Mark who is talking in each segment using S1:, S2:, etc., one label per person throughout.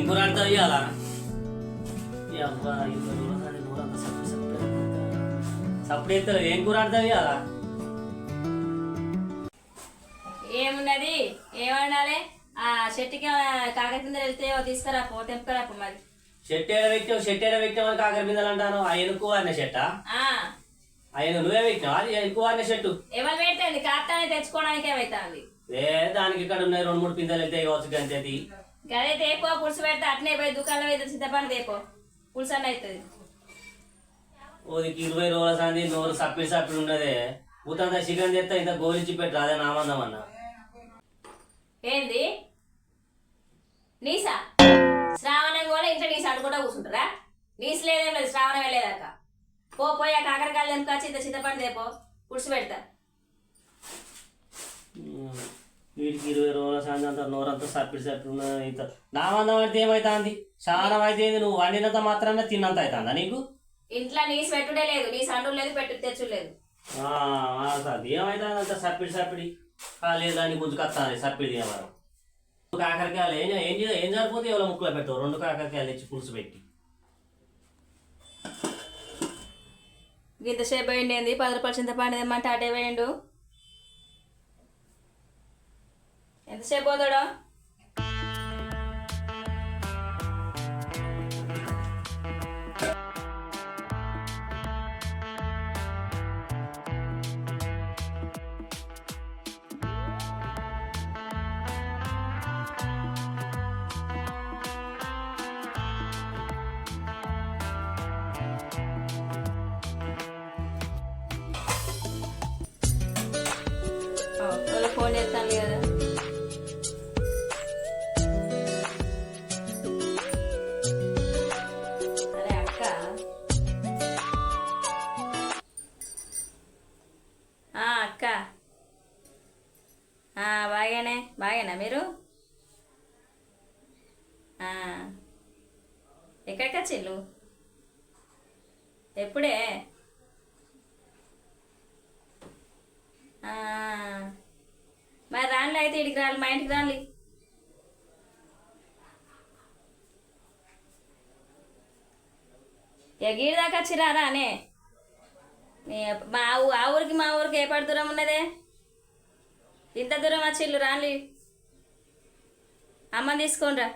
S1: ఏం కూర ఆడతావు ఇవాళ అబ్బా ఇల్లు నూరసారి నూరంతా సప్పుడు సప్పుడు సప్పుడు ఎత్తారు ఏం కూర ఆడతావు ఇవాళ
S2: ఏమున్నది ఏమనాలి ఆ చెట్టుకి కాకర వెళ్తే తీసుకురా పో తెంపుకరా పో మరి.
S1: షెట్ ఏడ పెట్టావు? షెట్ ఏడ పెట్టావు అని కాకర బిందెలు అంటాను? ఆ ఎనుకు వారిన షెట్ట
S2: ఆ.
S1: ఆ ఎనుకు నువ్వే పెట్టినావు? ఎనుకు వారిన షెట్టు
S2: ఎవరు పెట్టండి కాస్తానే తెచ్చుకోవడానికి ఏమైతుంది?
S1: లే దానికి ఇక్కడ ఉన్నాయి రెండు మూడు పిందెలు వెళ్తే కావచ్చు గంతేది.
S2: గదే తేపో పులుసు పెడితే అట్నే పోయి దుకాణంలో పోయి చింతపండు తేపో పులుసు అన్న అవుతుంది.
S1: ఓదికి ఇరవై రోజుల సంది నోరు సప్పిడి సప్పిడి ఉన్నదే. ఊతంతా చికెన్ తెస్తా ఇంత గోలిచ్చి పెట్టు అదే నామందం అన్న.
S2: ఏంది? నీసా? శ్రావణం కూడా ఇంట్లో నీసు అనుకుంటా కూర్చుంటారా? నీసు లేదేం లేదు శ్రావణం వెళ్ళేదాకా. పో పోయి ఆ కాకరకాయలు తెంపుకొచ్చి ఇంత చింతపండు తేపో. పులుసు పెడతా.
S1: వీటికి ఇరవై రోజుల అంత నోరంతా సప్పిడి సప్పిడి ఉన్నది ఇంత. నామందం అంటే ఏమైతుంది? శానం అయితే ఏంది నువ్వు వండినంత మాత్రాన తిన్నంత అవుతుందా నీకు?
S2: ఇంట్లో నీసు పెట్టుడే లేదు నీసు అండు లేదు పెట్టు తెచ్చు లేదు.
S1: ఆ, మారుతుంది ఏమైతుంది అంత సప్పిడి సప్పిడి? కాలేదు దాన్ని గుంజుకొస్తాను సప్పిడి ఏమారు కాకరకాయలు ఏం ఏం చే- ఏం సరిపోతే ఎవరో ముక్కులో పెట్టావు రెండు కాకరకాయలు తెచ్చి పులుసు పెట్టి.
S2: ఇంతసేపు పోయింది ఏంది పది రూపాయలు చింతపండు తెమ్మంటే అటే పోయిండు? ఎంతసేపు పోతాడా? ఫోన్ చేస్తాను కదా. బాగేనా మీరు? ఆ, ఎక్కడికి వచ్చిల్లు ఎప్పుడే? ఆ, మరి రాన్లే అయితే ఇడికి రాలి మా ఇంటికి రాలి ఎగీడి దాకా వచ్చిరారా అనే? మా ఊ- ఆ ఊరికి మా ఊరికి ఏ పడి దూరం ఉన్నదే? ఇంత దూరం వచ్చిల్లు రాలి అమ్మ తీసుకోండిరా.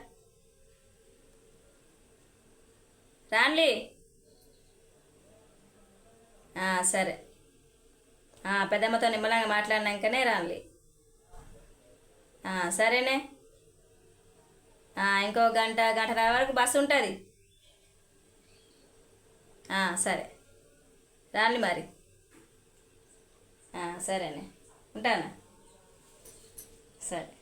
S2: రాన్లీ. సరే. పెద్దమ్మతో నిమ్మలంగా మాట్లాడినాకనే రాన్లీ. సరేనే. ఇంకో గంట గంటన్నర వరకు బస్సు ఉంటుంది. సరే. రాన్లి మరి. సరేనే. ఉంటానా? సరే.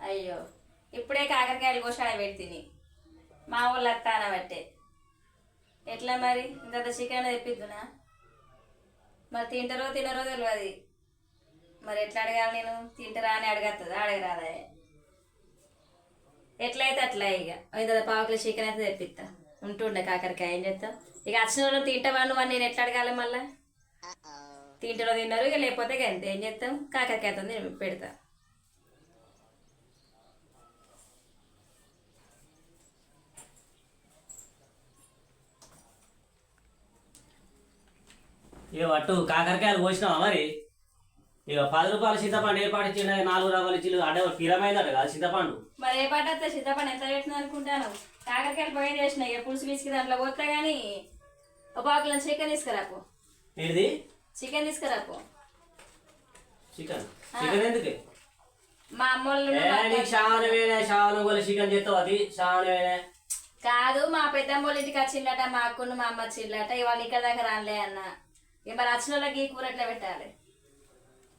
S2: అయ్యో ఇప్పుడే కాకరకాయలు కోసాడ పెడితిని. మా ఊళ్ళో అత్తాన బట్టే. ఎట్లా మరి? ఇంత చికెన్ తెప్పిద్దునా? మరి తింటారో తినరో తెలియదు మరి ఎట్లా అడగాలి నేను? తింటారా అని అడగత్తదా? అడగరాదా ఎట్లయితే అట్లా ఇక ఇంత పావు కిలో చికెన్ అయితే తెప్పిస్తా ఉంటుండే కాకరకాయ ఏం చేస్తాం ఇక వచ్చిన వాళ్ళు తింటావా నువ్వు అని నేను ఎట్లా అడగాలి మళ్ళా? తింటారో తిన్నారు ఇక లేకపోతే ఇక అంతే ఏం చేస్తాం కాకరకాయతో పెడతా.
S1: ఇక అటు కాకరకాయలు కోసినావా మరి? ఇక పది రూపాయల చింతపండు ఏర్పాటు ఇచ్చిన నాలుగు రూపాయలు ఇచ్చి అంటే స్థిరమైందట కదా చింతపండు.
S2: మరి ఏ పాట వస్తే చింతపండు ఎంత పెట్టిన అనుకుంటాను? కాకరకాయలు పోయి చేసిన ఇక పులుసు పిసికి దాంట్లో పోతా కానీ ఒక పావుకిలో చికెన్ తీసుకురాపు.
S1: ఏంటిది?
S2: చికెన్ తీసుకురాపు.
S1: చికెన్? చికెన్ ఎందుకు?
S2: మా అమ్మోళ్ళు
S1: ఏ శావన వేనే శావనం కూడా చికెన్ చేస్తావు అది శావన వేనే
S2: కాదు మా పెద్దమ్మోళ్ళ ఇంటికి వచ్చిందట మా అక్కును మా అమ్మ వచ్చిందట. ఇవాళ ఇక్కడ దాకా రాలే అన్న. ఇక మరి వచ్చిన వాళ్ళకి కూర ఎట్లా పెట్టాలి?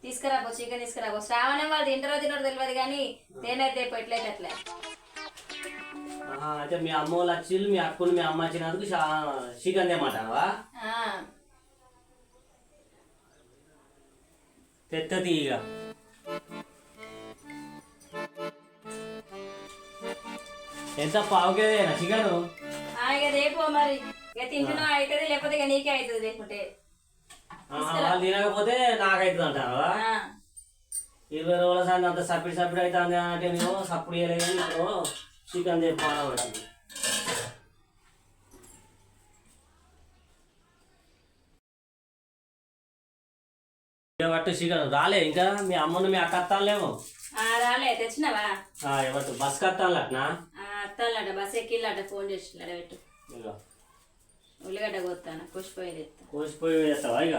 S2: తీసుకురాపో చికెన్ తీసుకురాపో. శ్రావణం వాళ్ళు తింటారో తినరో తెలియదు కానీ తేనైతే ఎట్లయితే అట్లే.
S1: అయితే మీ అమ్మ వాళ్ళు వచ్చిళ్ళు మీ అక్కను మీ అమ్మ వచ్చినందుకు చికెన్ తెమ్మంటావా తెత్తది ఇక ఎంత పావుకేదేనా చికెన్?
S2: రేపు మరి. ఇక తింటున్నా అవుతుంది లేకపోతే ఇక నీకే అవుతుంది లేకుంటే.
S1: వాళ్ళు తినకపోతే నాకైతుంది అంటావా
S2: ఆ,
S1: ఇరవై రోజుల సాయంత్రం అంత సప్పిడి సప్పిడి అవుతుంది అంటే మేము సప్పుడు చేయలేదు ఇప్పుడు చికెన్ పట్టింది ఎవట్టు చికెన్ రాలే ఇంకా మీ అమ్మను మీ అక్క అత్తాలేమో
S2: రాలే తెచ్చినావా?
S1: ఎవట్టు బస్ కత్తాలట్నా
S2: అత్తాలట బస్ ఎక్కిళ్ళట ఫోన్ చేసిల్లట పెట్టు. ఉల్లిగడ్డ కొత్తాను పుష్పోయి ఎత్తా.
S1: కోసిపోయి వేస్తావా ఇక.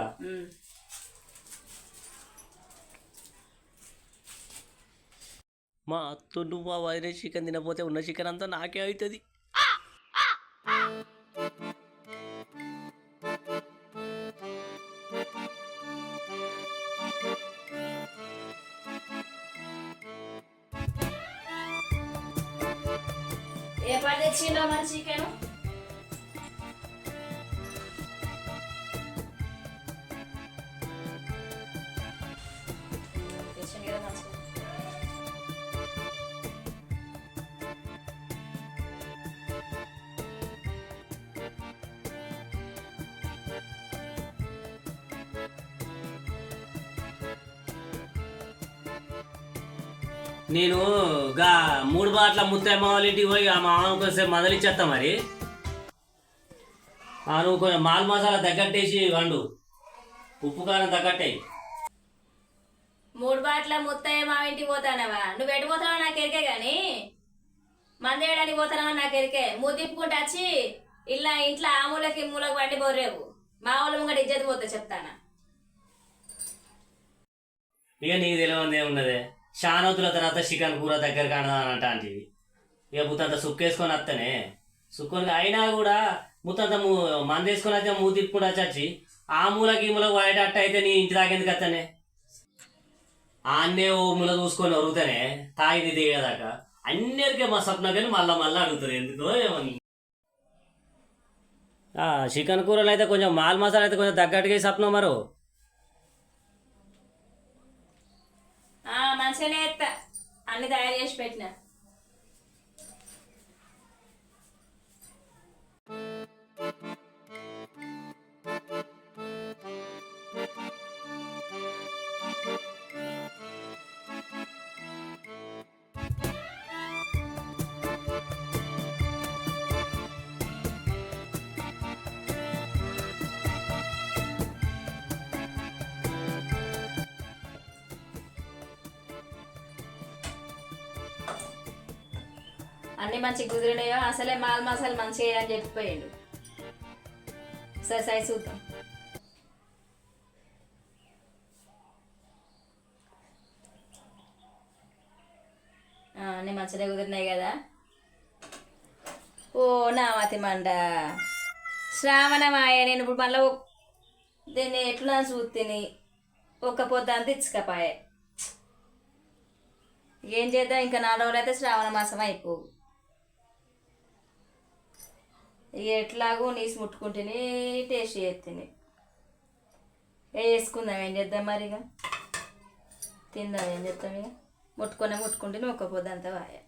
S1: మా అత్తుండు మా వైరే చికెన్ తినపోతే ఉన్న చికెన్ అంతా నాకే అవుతుంది
S2: ఏ పాట తెచ్చిండ్రో మరి చికెన్?
S1: నేను గా మూడు బాట్ల ముత్తమ్మ వాళ్ళ ఇంటికి పోయి ఆ మామను కొంచెం మదలిచ్చేస్తా మరి. నువ్వు కొంచెం మాల్ మసాలా తగ్గట్టేసి వండు. ఉప్పు కారం తగ్గట్టాయి.
S2: మూడు బాట్ల ముత్తయ్య మా ఇంటికి పోతానవా? నువ్వు ఎటు పోతావో నాకు ఎరికే గాని. మంది వేయడానికి పోతానవా నాకు ఎరికే. మూడు తిప్పుకుంటూ వచ్చి ఇలా ఇంట్లో ఆ మూలకి మూలకి పట్టి బొర్రేవు మా వాళ్ళ ముంగట ఇజ్జత్ పోతే చెప్తానా.
S1: ఇక నీకు తెలియదు ఏమున్నది? షానోతుల తర్వాత చికెన్ కూర దగ్గర కానదా అని అంటాంటివి ఇక ముత్తంత సుక్కేసుకొని వస్తేనే సుక్కొని అయినా కూడా ముత్తంత మంది వేసుకొని వచ్చే మూ తిప్పుకుంటూ వచ్చి ఆ మూలకి ఈ మూలకు వాడేటట్టు అయితే నీ ఇంటి దాకేందుకు వస్తానే ఆన్నే ఓ మూల చూసుకొని అరుగుతానే తాగింది దిగేదాకా అన్నిటికీ మా స్వప్న కానీ మళ్ళా మళ్ళీ అడుగుతుంది ఎందుకో ఏమని చికెన్ కూరలు అయితే కొంచెం మాల్ మసాలా అయితే కొంచెం తగ్గట్టుగా స్వప్నం మరో
S2: ఆ మంచిగానే ఎత్తా అన్ని తయారు చేసి పెట్టిన. thank you అన్ని మంచి కుదిరినాయో అసలే మాల్ మసాలు మంచిగా అని చెప్పిపోయాడు. సరే సరే చూద్దాం. అన్నీ మంచిగా కుదిరినాయి కదా. ఓ నామతి మండ. శ్రావణమాయ నేను ఇప్పుడు మళ్ళీ దీన్ని ఎట్లా చూతిని ఒక్క పొద్దు అంత ఇచ్చుకపాయే ఏం చేద్దాం? ఇంకా నాలుగు రోజులు అయితే శ్రావణ మాసం అయిపోవు. ఇక ఎట్లాగో నీసు ముట్టుకుంటేనే టేస్ట్ చేస్తుంది వేసుకుందాం ఏం చేద్దాం మరి ఇక? తిందాం ఏం చేద్దాం ఇక? ముట్టుకునే ముట్టుకుంటే ఒక్క పొద్దు అంతా వాయ.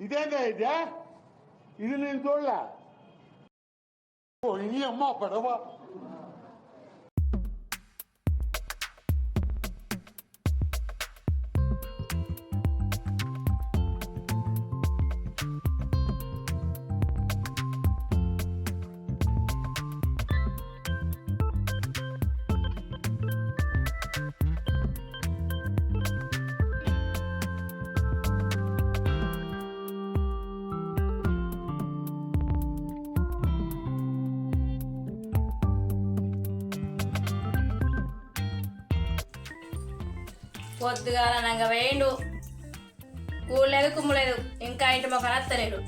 S3: ఇదేందా ఇదే? ఇది నేను చూడలే ఓ నీ అమ్మ
S2: పొద్దుగా నంగ వేయండు. కూడలేదు కుమ్మలేదు ఇంకా ఇంటి మొక్క అత్తలేడు.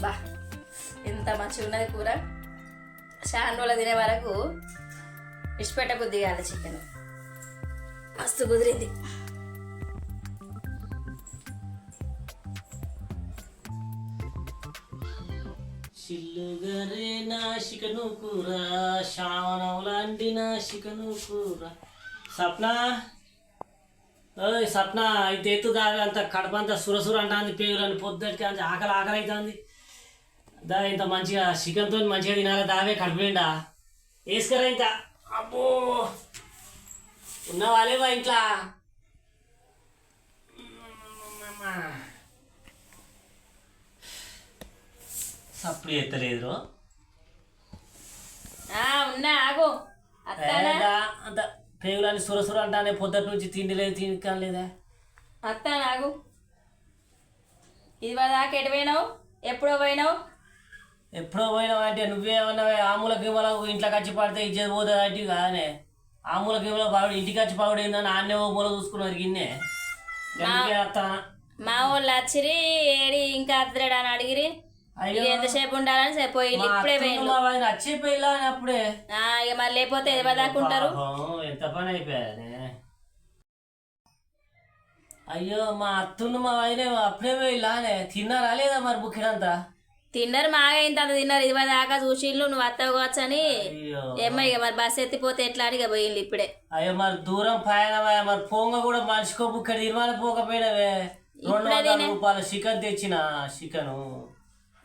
S2: బా ఎంత మంచిగా ఉన్నది కూర. చాలా తినే వరకు ఇష్టపెట్ట బుద్ధి కాదు చికెన్. మస్తు కుదిరింది.
S1: చిల్లుగరే నాశికను కూర శ్రావణం లాంటి నా కూర. సప్న? ఓయ్ సప్న ఇది ఎత్తు దాగా అంత కడపంతా సురసుర అంటుంది పేగులని పొద్దుటికి అంత ఆకలి ఆకలి అవుతుంది దా ఇంత మంచిగా చికెన్తో మంచిగా తినాలి దావే కడిపోయిండా వేసుకరా ఇంత అబ్బో! ఉన్నవాలేవా ఇంట్లో ఇంట్లో. సప్పుడు ఎత్తలేదు.
S2: ఆ, ఉన్నా ఆగు.
S1: అంత పేగులని సురసుర అంటానే పొద్దుటి నుంచి తిండి లేదు తినక లేదా?
S2: అత్తానా ఆగు. ఇది దాకా ఎటు పోయినావు? ఎప్పుడో పోయినావు?
S1: ఎప్పుడో పోయినావు అంటే నువ్వేమన్నావే ఆముల గిమ్మల ఇంట్లోకి వచ్చి పడితే ఇచ్చేది పోతుంది అంటే కాదనే. ఆముల గిమ్మల పావుడు ఇంటికి వచ్చి పావుడు ఏందని ఆన్నే ఓ మూల చూసుకున్నారు గిన్నే.
S2: మా వాళ్ళు వచ్చిరి ఏడి ఇంకా అద్దరాడు అని అడిగిరి. ఎంతసేపు ఉండాలని
S1: మా
S2: ఇప్పుడే
S1: అత్తమ్మ
S2: పోయిండు.
S1: మా వాడిని వచ్చే పోయిలా అని అప్పుడే.
S2: ఆ, ఇక మరి లేకపోతే ఎవరి
S1: ఎంత పని అయిపోయానే అయ్యో మా అత్తున్న మా ఆయన అప్పుడే పోయిలానే తిన్నారా లేదా మరి బుక్కినంతా
S2: తిన్నారు మాగా ఇంత తిన్నారు. ఇది దాకా చూసిళ్ళు నువ్వు అత్తవు కావచ్చు అని ఏమ్మా ఇక మరి బస్సు ఎత్తిపోతే ఎట్లా అని ఇక పోయిండు ఇప్పుడే.
S1: అయ్యో మరి దూరం పయనమయ్యా మరి పోంగ కూడా మనిషికో బుక్కడి ఇరవై పోకపోయినవే. రెండు వందల రూపాయలు చికెన్ తెచ్చిన చికెను.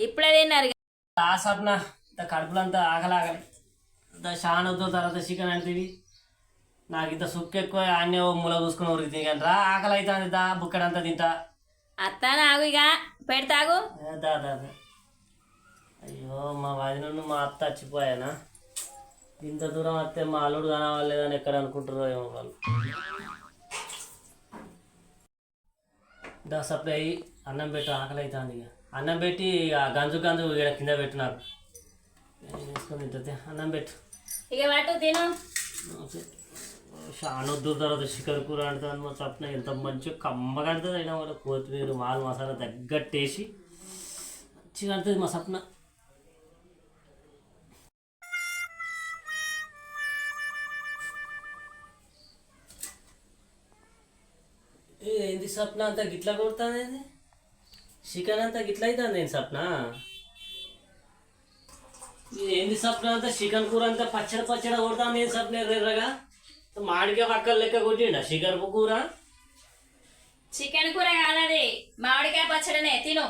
S2: ఇప్పుడే తిన్నారు ఇక.
S1: ఆ సప్న ఇంత కడుపులంతా ఆకలాగలి. ఇంత షానొద్దు తర్వాత చికెన్ అంటివి నాకు ఇంత సుక్కు ఎక్కువ అన్నీ ముల చూసుకుని ఊరికి రా ఆకలి అవుతుంది దా బుక్కడంతా తింటా.
S2: అత్తాను ఆగు ఇక పెడతాగు
S1: దా దా. అయ్యో మా వదిన మా అత్త చచ్చిపోయానా? ఇంత దూరం వస్తే మా అల్లుడు కనవాలేదని ఎక్కడ అనుకుంటారో ఏమో వాళ్ళు. దా సప్లై అయ్యి అన్నం పెట్టు ఆకలి అవుతుంది ఇక. అన్నం పెట్టి ఇక గంజు గంజు ఇక్కడ కింద పెట్టు నాకు నేను వేసుకొని తింటుంది అన్నం పెట్టు.
S2: ఇక పట్టు తిను.
S1: షానొద్దు తర్వాత చికెన్ కూర అంటుంది మా సప్న ఎంత మంచిగా కమ్మగా అంటుంది అయినా కూడా కొత్తిమీర మాలు మసాలా తగ్గట్టేసి మంచిగా అంటుంది మా సప్న. ఏంది సప్న అంతా గిట్లా కొడుతుంది చికెన్ అంతా గిట్ల అవుతుంది ఏంది సప్న? ఏంది సప్న అంతా చికెన్ కూర అంతా పచ్చడి పచ్చడి కొడుతుంది ఏంది సప్న ఎర్రగా? మామిడికాయ పక్కల లెక్క కొట్టిండ చికెన్ కూర?
S2: చికెన్ కూర కాదది మామిడికాయ పచ్చడనే తిను.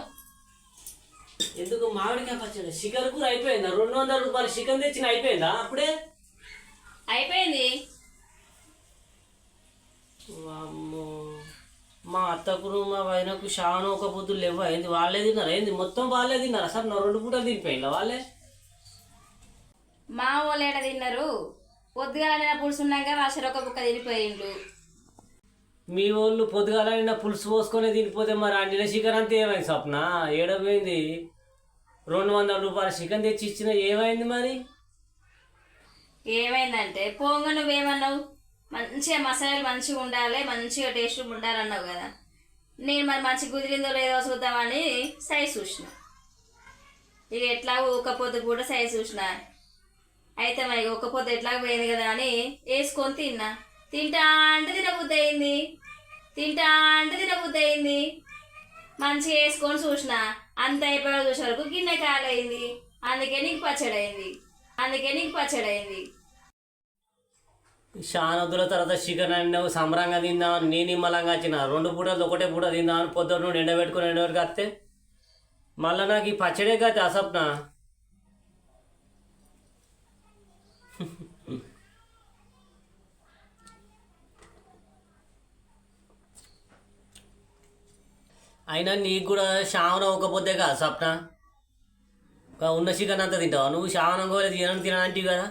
S1: ఎందుకు మామిడికాయ పచ్చడి? చికెన్ కూర అయిపోయిందా? రెండు వందల రూపాయలు చికెన్ తెచ్చిన అయిపోయిందా అప్పుడే?
S2: అయిపోయింది.
S1: వామ్మో. మా అత్తకు మా వదినకు షాను ఒక పొద్దు లేవు. అయింది వాళ్ళే తిన్నారా? ఏంది మొత్తం వాళ్ళే తిన్నారా? సార్ నా రెండు పూటలు తినిపోయిందా వాళ్ళే?
S2: మా వాళ్ళు ఏడ తిన్నారు? పొద్దుగాల పులుసు ఉన్నాక వాళ్ళ ఒక బుక్క తినిపోయిండు
S1: మీ వాళ్ళు పొద్దుగాల పులుసు పోసుకొని తినిపోతే మరి అండిన చికెన్ అంతా ఏమైంది స్వప్న? ఏడపోయింది రెండు వందల రూపాయల చికెన్ తెచ్చి ఇచ్చిన ఏమైంది మరి?
S2: ఏమైందంటే పోంగ నువ్వేమన్నావు? మంచిగా మసాలాలు మంచిగా ఉండాలి మంచిగా టేస్ట్ ఉండాలన్నావు కదా. నేను మరి మంచి కుదిరిందో లేదో చూద్దామని సైజ్ చూసిన. ఇక ఎట్లా ఊకపోతే పొద్దు కూడా సైజ్ చూసిన. అయితే మరి ఊకపోతే పొద్దు ఎట్లా పోయింది కదా అని వేసుకొని తిన్నా. తింటా అంటే తినబుద్ధి అయింది. తింటా అంటే తినబుద్ధి అయింది. మంచిగా వేసుకొని చూసిన. అంత అయిపోయి చూసే వరకు గిన్నె కాలైంది అందుకే నీకు పచ్చడి అయింది. అందుకే నీకు పచ్చడి అయింది.
S1: షానొద్దుల తర్వాత చికెన్ అన్నావు సంబరంగా తిందామని నేను నిమ్మలంగా వచ్చిన. రెండు పూటలు ఒకటే పూట తిందామని పొద్దున్న నుండి ఎండబెట్టుకుని ఎండవరకు వస్తే మళ్ళీ నాకు ఈ పచ్చడే కాదు అసప్న. అయినా నీకు కూడా శావనం ఒక కదా కాదు సప్న ఉన్న చికెన్ అంతా తింటావు? నువ్వు శావనం కూడా తినని తిననంటివి కదా.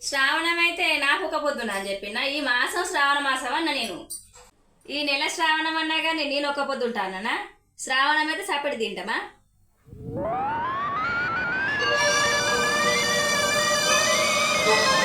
S2: శ్రావణం అయితే నాకు ఒక పొద్దున అని చెప్పిన. ఈ మాసం శ్రావణ మాసం అన్న నేను. ఈ నెల శ్రావణం అన్నా కానీ నేను ఒక పొద్దుంటానా శ్రావణం అయితే సపడి తింటామా?
S1: ఆ